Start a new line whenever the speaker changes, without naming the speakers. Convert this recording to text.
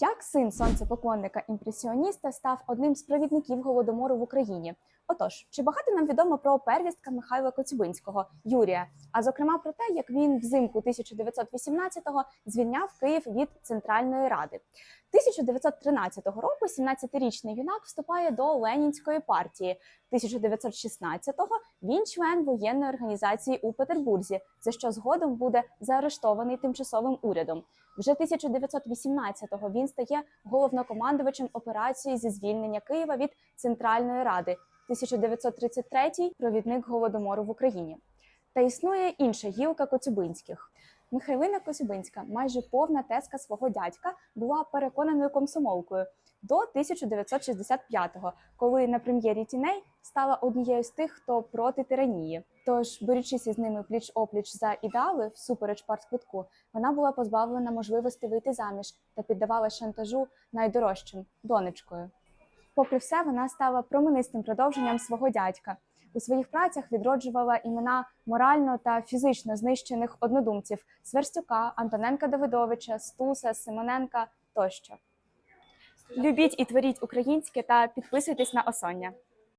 Як син сонцепоклонника імпресіоніста став одним з провідників голодомору в Україні? Отож, чи багато нам відомо про первістка Михайла Коцюбинського Юрія, а зокрема про те, як він взимку 1918-го звільняв Київ від Центральної Ради. 1913 року 17-річний юнак вступає до Ленінської партії. 1916-го він член воєнної організації у Петербурзі, за що згодом буде заарештований тимчасовим урядом. Вже 1918-го він стає головнокомандувачем операції зі звільнення Києва від Центральної Ради. 1933-й – провідник голодомору в Україні. Та існує інша гілка Коцюбинських. Михайлина Коцюбинська, майже повна тезка свого дядька, була переконаною комсомолкою до 1965-го, коли на прем'єрі тіней стала однією з тих, хто проти тиранії. Тож, борючись із ними пліч опліч за ідеали всупереч партквитку, вона була позбавлена можливості вийти заміж та піддавала шантажу найдорожчим донечкою. Попри все, вона стала променистим продовженням свого дядька. У своїх працях відроджувала імена морально та фізично знищених однодумців Сверстюка, Антоненка Давидовича, Стуса, Симоненка тощо. Любіть і творіть українське та підписуйтесь на Осоння.